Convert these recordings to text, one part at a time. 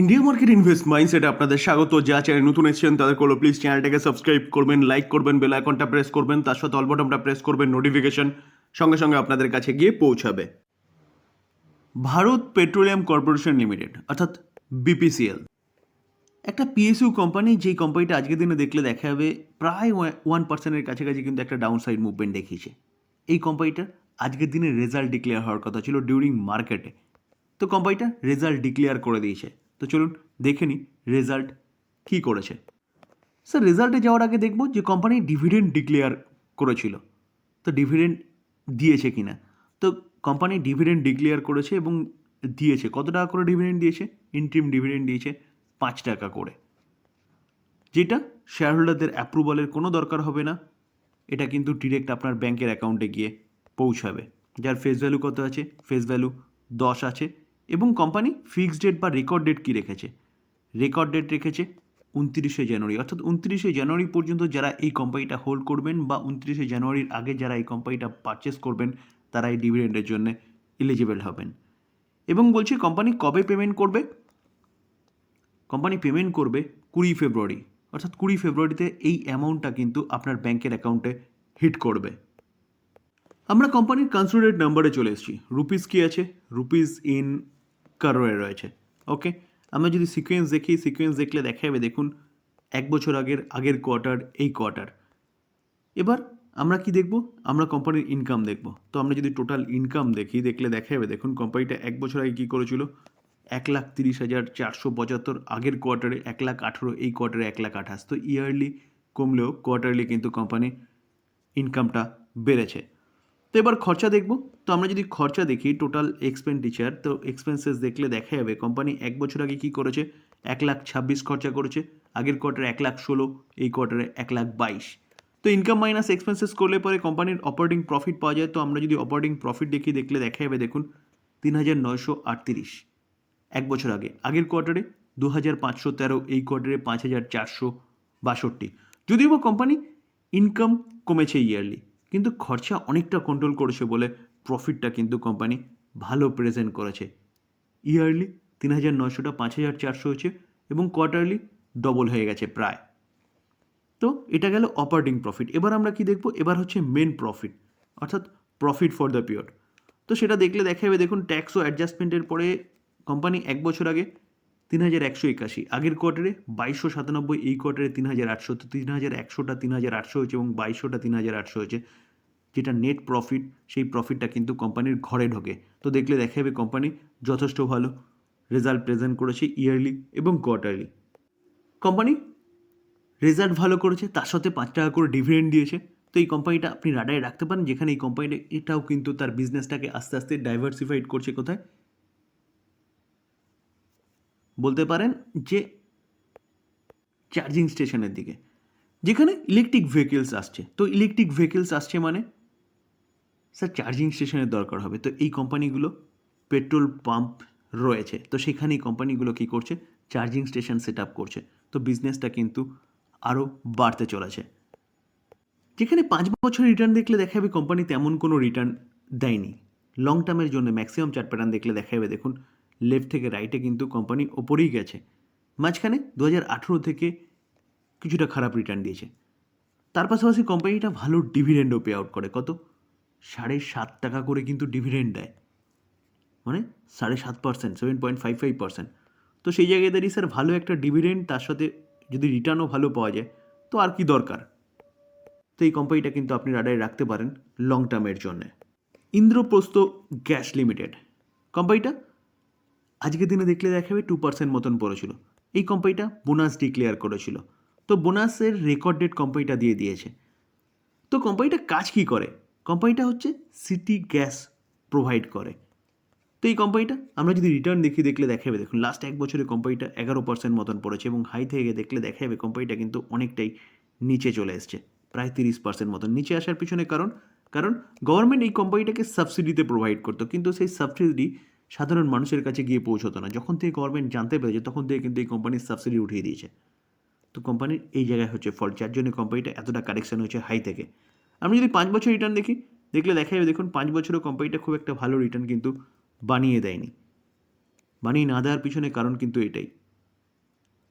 India market invest মাইন্ডসেটে আপনাদের স্বাগত। যা চ্যানেল নতুন এসেছেন, তাদের করল প্লিজ চ্যানেলটাকে সাবস্ক্রাইব করবেন লাইক করবেন বেল আইকনটা প্রেস করবেন, তার সাথে অল বটনটা প্রেস করবেন নোটিফিকেশন সঙ্গে সঙ্গে আপনাদের কাছে গিয়ে পৌঁছাবে। ভারত পেট্রোলিয়াম কর্পোরেশন লিমিটেড অর্থাৎ বিপিসিএল একটা পিএসইউ কোম্পানি যেই কোম্পানিটা আজকের দিনে দেখলে দেখা যাবে, প্রায় ওয়ান পার্সেন্টের কাছাকাছি কিন্তু একটা ডাউন সাইড মুভমেন্ট দেখিয়েছে। এই কোম্পানিটার আজকের দিনে রেজাল্ট ডিক্লেয়ার হওয়ার কথা ছিল ডিউরিং মার্কেটে তো কোম্পানিটা রেজাল্ট ডিক্লেয়ার করে দিয়েছে। তো চলুন দেখে নিই রেজাল্ট কী করেছে। স্যার রেজাল্টে যাওয়ার আগে দেখব যে কোম্পানি ডিভিডেন্ড ডিক্লেয়ার করেছিল। তো ডিভিডেন্ড দিয়েছে কি না তো কোম্পানি ডিভিডেন্ড ডিক্লেয়ার করেছে এবং দিয়েছে। কত টাকা করে ডিভিডেন্ড দিয়েছে? ইন্ট্রিম ডিভিডেন্ড দিয়েছে পাঁচ টাকা করে। যেটা শেয়ার হোল্ডারদের অ্যাপ্রুভালের কোনো দরকার হবে না। এটা কিন্তু ডিরেক্ট আপনার ব্যাংকের অ্যাকাউন্টে গিয়ে পৌঁছাবে। যার ফেস ভ্যালু কত আছে? ফেস ভ্যালু দশ আছে। এবং কোম্পানি ফিক্সড ডেট বা রেকর্ড ডেট কী রেখেছে? রেকর্ড ডেট রেখেছে উনত্রিশে জানুয়ারি। অর্থাৎ উনত্রিশে জানুয়ারি পর্যন্ত যারা এই কোম্পানিটা হোল্ড করবেন বা উনত্রিশে জানুয়ারির আগে যারা এই কোম্পানিটা পারচেস করবেন, তারা এই ডিভিডেন্ডের জন্য এলিজিবল হবেন। এবং বলছি, কোম্পানি কবে পেমেন্ট করবে? কোম্পানি পেমেন্ট করবে কুড়ি ফেব্রুয়ারি। অর্থাৎ কুড়ি ফেব্রুয়ারিতে এই অ্যামাউন্টটা কিন্তু আপনার ব্যাংকের অ্যাকাউন্টে হিট করবে। আমরা কোম্পানির কনসোলিডেট নাম্বারে চলে এসেছি। রুপিস কি আছে? রুপিস ইন কারোয়ে রয়েছে ওকে আমরা যদি সিকোয়েন্স দেখি সিকোয়েন্স দেখলে দেখা যাবে দেখুন, এক বছর আগের আগের কোয়ার্টার এই কোয়ার্টার এবার আমরা কি দেখব? আমরা কোম্পানির ইনকাম দেখব। তো আমরা যদি টোটাল ইনকাম দেখি, দেখলে দেখা যাবে দেখুন কোম্পানিটা এক বছর আগে কী করেছিল? এক লাখ তিরিশ হাজার চারশো পঁচাত্তর, আগের কোয়ার্টারে এক লাখ আঠেরো, এই কোয়ার্টারে এক লাখ আঠাশ। তো ইয়ারলি কমলেও কোয়ার্টারলি কিন্তু কোম্পানি ইনকামটা বেড়েছে। তো এবার খরচা দেখব। তো আমরা যদি খরচা দেখি টোটাল এক্সপেন্ডিচার তো এক্সপেন্সেস দেখলে দেখা যাবে কোম্পানি এক বছর আগে কী করেছে? এক লাখ ছাব্বিশ খরচা করেছে, আগের কোয়ার্টারে এক লাখ ষোলো, এই কোয়ার্টারে এক লাখ বাইশ। তো ইনকাম মাইনাস এক্সপেন্সেস করলে পরে কোম্পানির অপারেটিং প্রফিট পাওয়া যায়। তো আমরা যদি অপারেটিং প্রফিট দেখি, দেখলে দেখা যাবে দেখুন, তিন হাজার নয়শো আটত্রিশ। এক বছর আগে, আগের কোয়ার্টারে দু হাজার পাঁচশো তেরো, এই কোয়ার্টারে পাঁচ হাজার চারশো বাষট্টি। যদিও বা কোম্পানি ইনকাম কমেছে ইয়ারলি কিন্তু খরচা অনেকটা কন্ট্রোল করেছে বলে প্রফিটটা কিন্তু কোম্পানি ভালো প্রেজেন্ট করেছে। ইয়ারলি তিন হাজার নয়শোটা পাঁচ হাজার চারশো হয়েছে এবং কোয়ার্টারলি ডবল হয়ে গেছে প্রায়। তো এটা গেল অপারেটিং প্রফিট এবার আমরা কি দেখব? এবার হচ্ছে মেন প্রফিট অর্থাৎ প্রফিট ফর দ্য পিরিয়ড তো সেটা দেখলে দেখা যাবে দেখুন ট্যাক্স ও অ্যাডজাস্টমেন্টের পরে কোম্পানি এক বছর আগে তিন হাজার একশো একাশি। আগের কোয়ার্টারে বাইশশো সাতানব্বই, এই কোয়ার্টারে তিন হাজার আটশো, তো তিন হাজার একশোটা তিন হাজার আটশো হয়েছে এবং বাইশশোটা তিন হাজার আটশো হয়েছে। যেটা নেট প্রফিট সেই প্রফিটটা কিন্তু কোম্পানির ঘরে ঢোকে। তো দেখলে দেখা যাবে কোম্পানি যথেষ্ট ভালো রেজাল্ট প্রেজেন্ট করেছে ইয়ারলি এবং কোয়ার্টারলি কোম্পানি রেজাল্ট ভালো করেছে, তার সাথে পাঁচ টাকা করে ডিভিডেন্ড দিয়েছে। তো এই কোম্পানিটা আপনি রাডারে রাখতে পারেন, যেখানে এই কোম্পানিটা এটাও কিন্তু তার বিজনেসটাকে আস্তে আস্তে ডাইভার্সিফাইড করছে কোথায়? বলতে পারেন যে চার্জিং স্টেশনের দিকে, যেখানে ইলেকট্রিক ভেহিকেলস আসছে। তো ইলেকট্রিক ভেহিকেলস আসছে মানে? স্যার চার্জিং স্টেশনের দরকার হবে। তো এই কোম্পানিগুলো পেট্রোল পাম্প রয়েছে। তো সেখানেই কোম্পানিগুলো কী করছে? চার্জিং স্টেশন সেট আপ করছে। তো বিজনেসটা কিন্তু আরও বাড়তে চলেছে। যেখানে পাঁচ বছর রিটার্ন দেখলে দেখা যাবে কোম্পানি তেমন কোনো রিটার্ন দেয়নি। লং টার্মের জন্য ম্যাক্সিমাম চার্ট প্যাটার্ন দেখলে দেখা যাবে দেখুন লেফট থেকে রাইটে কিন্তু কোম্পানি ওপরেই গেছে। মাঝখানে দু হাজার আঠেরো থেকে কিছুটা খারাপ রিটার্ন দিয়েছে। তার পাশাপাশি কোম্পানিটা ভালো ডিভিডেন্ডও পে আউট করে। কত? সাড়ে সাত টাকা করে কিন্তু ডিভিডেন্ড দেয়। মানে সাড়ে সাত percent seven point five five percent তো সেই জায়গায় দাঁড়িয়ে স্যার ভালো একটা ডিভিডেন্ড তার সাথে যদি রিটার্নও ভালো পাওয়া যায়, তো আর কি দরকার? তো এই কোম্পানিটা কিন্তু আপনি রাডারে রাখতে পারেন লং টার্মের জন্যে। Indraprastha gas limited. কোম্পানিটা আজকের দিনে দেখলে দেখা যাবে টু পার্সেন্ট মতন পড়েছিল। এই কোম্পানিটা বোনাস ডিক্লেয়ার করেছিল। তো বোনাসের রেকর্ড ডেট কোম্পানিটা দিয়ে দিয়েছে। তো কোম্পানিটা কাজ কি করে? কোম্পানিটা হচ্ছে সিটি গ্যাস প্রোভাইড করে। তো এই কোম্পানিটা আমরা যদি রিটার্ন দেখি, দেখলে দেখা যাবে দেখুন লাস্ট এক বছরে কোম্পানিটা এগারো পার্সেন্ট মতন পড়েছে এবং হাই থেকে দেখলে দেখা যাবে কোম্পানিটা কিন্তু অনেকটাই নিচে চলে এসছে। প্রায় তিরিশ পার্সেন্ট মতন। নিচে আসার পিছনে কারণ কারণ গভর্নমেন্ট এই কোম্পানিটাকে সাবসিডিতে প্রোভাইড করতো। কিন্তু সেই সাবসিডি সাধারণ মানুষের কাছে গিয়ে পৌঁছতো না। যখন থেকে গভর্নমেন্ট জানতে পেরেছে, তখন থেকে কিন্তু এই কোম্পানির সাবসিডি উঠিয়ে দিয়েছে। তো কোম্পানির এই জায়গায় হচ্ছে ফল যার জন্য কোম্পানিটা এতটা কারেকশন হয়েছে হাই থেকে। আমি যদি পাঁচ বছর রিটার্ন দেখি, দেখলে দেখা যাবে, দেখুন পাঁচ বছরও কোম্পানিটা খুব একটা ভালো রিটার্ন কিন্তু বানিয়ে দেয়নি। বানিয়ে না দেওয়ার পিছনে কারণ কিন্তু এটাই।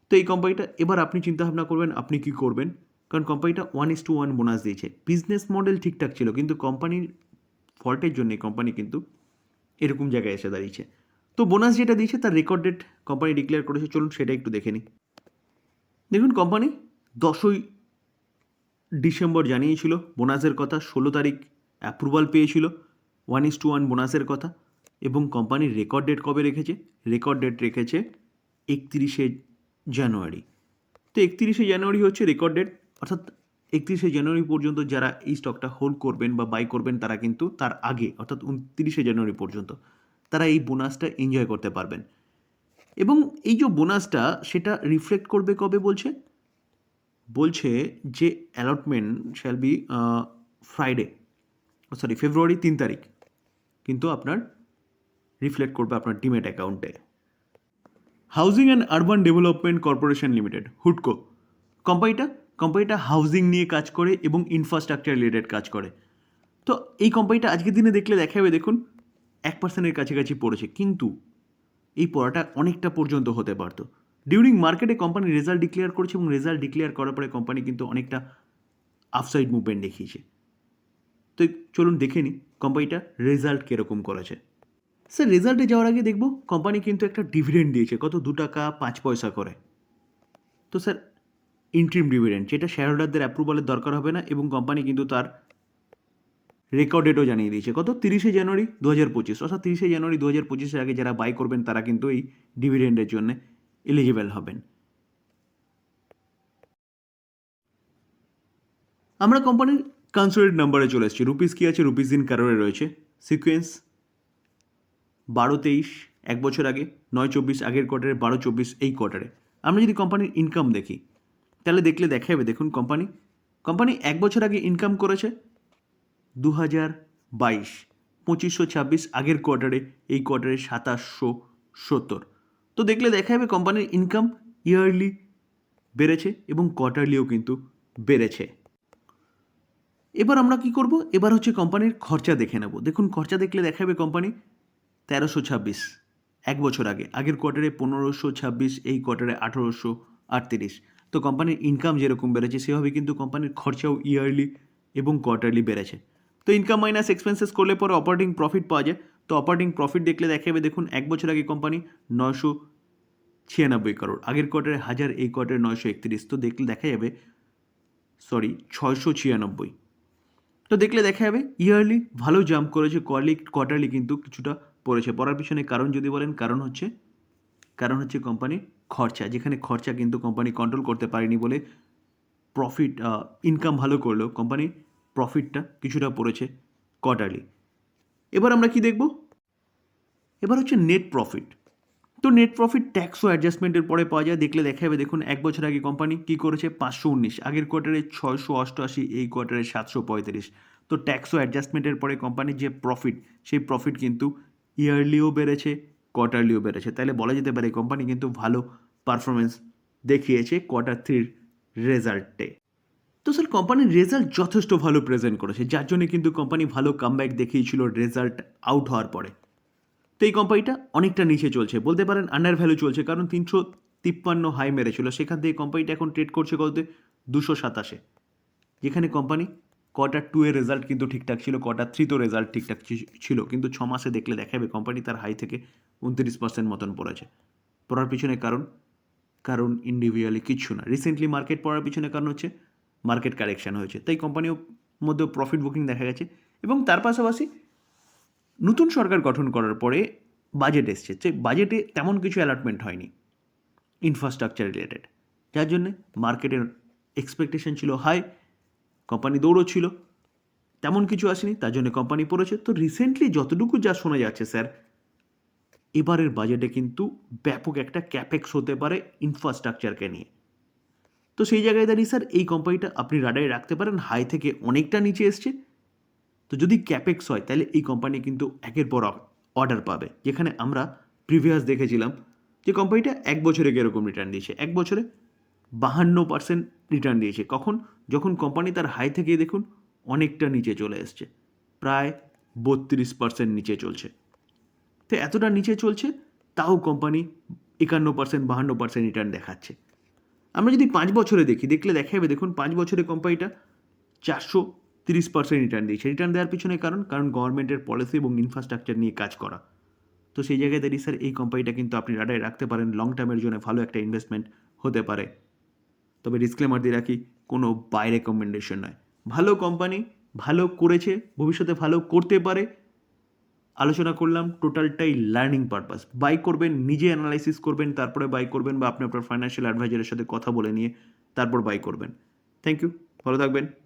তো এই কোম্পানিটা এবার আপনি চিন্তা ভাবনা করবেন, আপনি কি করবেন? কারণ কোম্পানিটা one is two one bonus দিয়েছে। বিজনেস মডেল ঠিকঠাক ছিল, কিন্তু কোম্পানির ফল্টের জন্য কোম্পানি কিন্তু এরকম জায়গায় এসে দাঁড়িয়েছে। তো বোনাস যেটা দিয়েছে তার রেকর্ড ডেট কোম্পানি ডিক্লেয়ার করেছে। চলুন সেটা একটু দেখে নিই। দেখুন কোম্পানি দশই ডিসেম্বর জানিয়েছিল, বোনাসের কথা। ষোলো তারিখ অ্যাপ্রুভাল পেয়েছিল ওয়ান ইস টু ওয়ান বোনাসের কথা। এবং কোম্পানির রেকর্ড ডেট কবে রেখেছে? রেকর্ড ডেট রেখেছে একত্রিশে জানুয়ারি। তো একত্রিশে জানুয়ারি হচ্ছে রেকর্ড ডেট অর্থাৎ একত্রিশে জানুয়ারি পর্যন্ত যারা এই স্টকটা হোল্ড করবেন বা বাই করবেন, তারা কিন্তু তার আগে, অর্থাৎ উনত্রিশে জানুয়ারি পর্যন্ত, তারা এই বোনাসটা এনজয় করতে পারবেন। এবং এই যে বোনাসটা সেটা রিফ্লেক্ট করবে কবে বলছে? বলছে যে allotment shall be Friday sorry February তিন তারিখ, কিন্তু আপনার রিফ্লেক্ট করবে আপনার ডিমেট অ্যাকাউন্টে housing and urban development corporation limited হুডকো কোম্পানিটা কোম্পানিটা হাউজিং নিয়ে কাজ করে এবং ইনফ্রাস্ট্রাকচার রিলেটেড কাজ করে। তো এই কোম্পানিটা আজকের দিনে দেখলে দেখা যাবে দেখুন, এক পার্সেন্টের কাছাকাছি পড়েছে। কিন্তু এই পড়াটা অনেকটা পর্যন্ত হতে পারতো। ডিউরিং মার্কেটে কোম্পানি রেজাল্ট ডিক্লেয়ার করেছে এবং রেজাল্ট ডিক্লেয়ার করার পরে কোম্পানি কিন্তু অনেকটা আফসাইড মুভমেন্ট দেখিয়েছে। তো চলুন দেখে নিই কোম্পানিটা রেজাল্ট কীরকম করেছে। স্যার রেজাল্টে যাওয়ার আগে দেখব কোম্পানি কিন্তু একটা ডিভিডেন্ড দিয়েছে, কত? দু টাকা পাঁচ পয়সা করে। তো স্যার ইন্ট্রিম ডিভিডেন্ড যেটা শেয়ার হোল্ডারদের অ্যাপ্রুভালের দরকার হবে না এবং কোম্পানি কিন্তু তার রেকর্ড ডেটও জানিয়ে দিয়েছে। কত? তিরিশে জানুয়ারি দু হাজার পঁচিশ। অর্থাৎ তিরিশে জানুয়ারি দু হাজার পঁচিশের আগে যারা বাই করবেন, তারা কিন্তু এই ডিভিডেন্ডের জন্য এলিজিবল হবেন। আমরা কোম্পানির কনসোলিড নাম্বারে চলে এসেছি। রুপিস কী আছে? রুপিস দিন কারোরে রয়েছে। সিকোয়েন্স বারো তেইশ, এক বছর আগে, নয় চব্বিশ, আগের কোয়ার্টারে বারো চব্বিশ, এই কোয়ার্টারে আমরা যদি কোম্পানির ইনকাম দেখি তাহলে দেখলে দেখা যাবে দেখুন কোম্পানি কোম্পানি এক বছর আগে ইনকাম করেছে দু হাজার বাইশ, পঁচিশশো ছাব্বিশ আগের কোয়ার্টারে এই কোয়ার্টারে সাতাশশো সত্তর। তো দেখলে দেখা যাবে কোম্পানির ইনকাম ইয়ারলি বেড়েছে এবং কোয়ার্টারলিও কিন্তু বেড়েছে। এবার আমরা কি করব? এবার হচ্ছে কোম্পানির খরচা দেখে নেব। দেখুন, খরচা দেখলে দেখা যাবে কোম্পানি তেরোশো ছাব্বিশ, এক বছর আগে, আগের কোয়ার্টারে পনেরোশো ছাব্বিশ, এই কোয়ার্টারে আঠেরোশো আটত্রিশ। তো কোম্পানির ইনকাম যেরকম বেড়েছে সেভাবে কিন্তু কোম্পানির খরচাও ইয়ারলি এবং কোয়ার্টারলি বেড়েছে। তো ইনকাম মাইনাস এক্সপেন্সেস করলে পরে অপারেটিং প্রফিট পাওয়া যায়। তো অপারেটিং প্রফিট দেখলে দেখা যাবে দেখুন, এক বছর আগে কোম্পানি নয়শো ছিয়ানব্বই করোড় আগের কোয়ার্টারে হাজার, এই কোয়ার্টারে নয়শো একত্রিশ। তো দেখলে দেখা যাবে সরি ছয়শো ছিয়ানব্বই। তো দেখলে দেখা যাবে ইয়ারলি ভালো জাম্প করেছে কোয়ারলি কোয়ার্টারলি কিন্তু কিছুটা পড়েছে। পড়ার পিছনে কারণ যদি বলেন, কারণ হচ্ছে কারণ হচ্ছে কোম্পানির খরচা, যেখানে খরচা কিন্তু কোম্পানি কন্ট্রোল করতে পারেনি বলে প্রফিট ইনকাম ভালো করলেও কোম্পানির প্রফিটটা কিছুটা পড়েছে কোয়ার্টারলি এবার আমরা কি দেখব? এবার হচ্ছে নেট প্রফিট তো নেট প্রফিট ট্যাক্স ও অ্যাডজাস্টমেন্টের পরে পাওয়া যায়। দেখলে দেখা যাবে দেখুন, এক বছর আগে কোম্পানি কী করেছে? পাঁচশো উনিশ। আগের কোয়ার্টারে ছয়শো অষ্টআশি, এই কোয়ার্টারে সাতশো পঁয়ত্রিশ। তো ট্যাক্স ও অ্যাডজাস্টমেন্টের পরে কোম্পানির যে প্রফিট সেই প্রফিট কিন্তু ইয়ারলিও বেড়েছে। কোয়ার্টারলিও বেড়েছে। তাহলে বলা যেতে পারে কোম্পানি কিন্তু ভালো পারফরমেন্স দেখিয়েছে কোয়ার্টার থ্রির রেজাল্টে তো স্যার কোম্পানির রেজাল্ট যথেষ্ট ভালো প্রেজেন্ট করেছে, যার জন্য কিন্তু কোম্পানি ভালো কামব্যাক দেখিয়েছিল রেজাল্ট আউট হওয়ার পরে। তো এই কোম্পানিটা অনেকটা নিচে চলছে, বলতে পারেন আন্ডার ভ্যালু চলছে, কারণ তিনশো তিপ্পান্ন হাই মেরেছিল। সেখান থেকে কোম্পানিটা এখন ট্রেড করছে কত দুশো সাতাশে। যেখানে কোম্পানি কোয়ার্টার টু এর রেজাল্ট কিন্তু ঠিকঠাক ছিল কোয়ার্টার থ্রি তো রেজাল্ট ঠিকঠাক ছিল, কিন্তু ছ মাসে দেখলে দেখা যাবে কোম্পানি তার হাই থেকে উনত্রিশ পার্সেন্ট মতন পড়েছে। পড়ার পিছনে কারণ? কারণ ইন্ডিভিজুয়ালি কিচ্ছু না। রিসেন্টলি মার্কেট পড়ার পিছনে কারণ হচ্ছে মার্কেট কারেকশান হয়েছে। তাই কোম্পানিও মধ্যে প্রফিট বুকিং দেখা গেছে এবং তার পাশাপাশি নতুন সরকার গঠন করার পরে বাজেট এসছে। যে বাজেটে তেমন কিছু অ্যালটমেন্ট হয়নি। ইনফ্রাস্ট্রাকচার রিলেটেড যার জন্যে মার্কেটের এক্সপেকটেশন ছিল হাই কোম্পানি দৌড়চ্ছিল। তেমন কিছু আসেনি, তার জন্য কোম্পানি পড়েছে। তো রিসেন্টলি যতটুকু যা শোনা যাচ্ছে স্যার এবারের বাজেটে কিন্তু ব্যাপক একটা ক্যাপেক্স হতে পারে ইনফ্রাস্ট্রাকচারকে নিয়ে। তো সেই জায়গায় দাঁড়িয়ে স্যার এই কোম্পানিটা আপনি রাডারে রাখতে পারেন হাই থেকে অনেকটা নিচে এসছে। তো যদি ক্যাপেক্স হয়, তাহলে এই কোম্পানি কিন্তু একের পর অর্ডার পাবে। যেখানে আমরা প্রিভিয়াস দেখেছিলাম যে কোম্পানিটা এক বছরে কীরকম রিটার্ন দিয়েছে। এক বছরে বাহান্ন পার্সেন্ট রিটার্ন দিয়েছে। কখন? যখন কোম্পানি তার হাই থেকে দেখুন, অনেকটা নিচে চলে এসছে। প্রায় বত্রিশ পার্সেন্ট নিচে চলছে। তো এতটা নিচে চলছে, তাও কোম্পানি একান্ন পার্সেন্ট বাহান্ন পার্সেন্ট রিটার্ন দেখাচ্ছে। আমরা যদি পাঁচ বছরে দেখি, দেখলে দেখা যাবে, দেখুন পাঁচ বছরে কোম্পানিটা চারশো তিরিশ পার্সেন্ট রিটার্ন দিয়েছে। রিটার্ন দেওয়ার পিছনে কারণ কারণ গভর্নমেন্টের পলিসি এবং ইনফ্রাস্ট্রাকচার নিয়ে কাজ করা। তো সেই জায়গায় দাঁড়িয়ে স্যার এই কোম্পানিটা কিন্তু আপনি রাডারে রাখতে পারেন লং টার্মের জন্য ভালো একটা ইনভেস্টমেন্ট হতে পারে। তবে ডিসক্লেমার দিয়ে রাখি, কোনো বাই রেকমেন্ডেশন নয়। ভালো কোম্পানি ভালো করেছে, ভবিষ্যতে ভালো করতে পারে আলোচনা করলাম টোটালটাই লার্নিং পারপাস বাই করবেন, নিজে অ্যানালাইসিস করবেন, তারপরে বাই করবেন বা আপনি আপনার ফাইন্যান্সিয়াল অ্যাডভাইজারের সাথে কথা বলে নিয়ে তারপর বাই করবেন। থ্যাংক ইউ ভালো থাকবেন।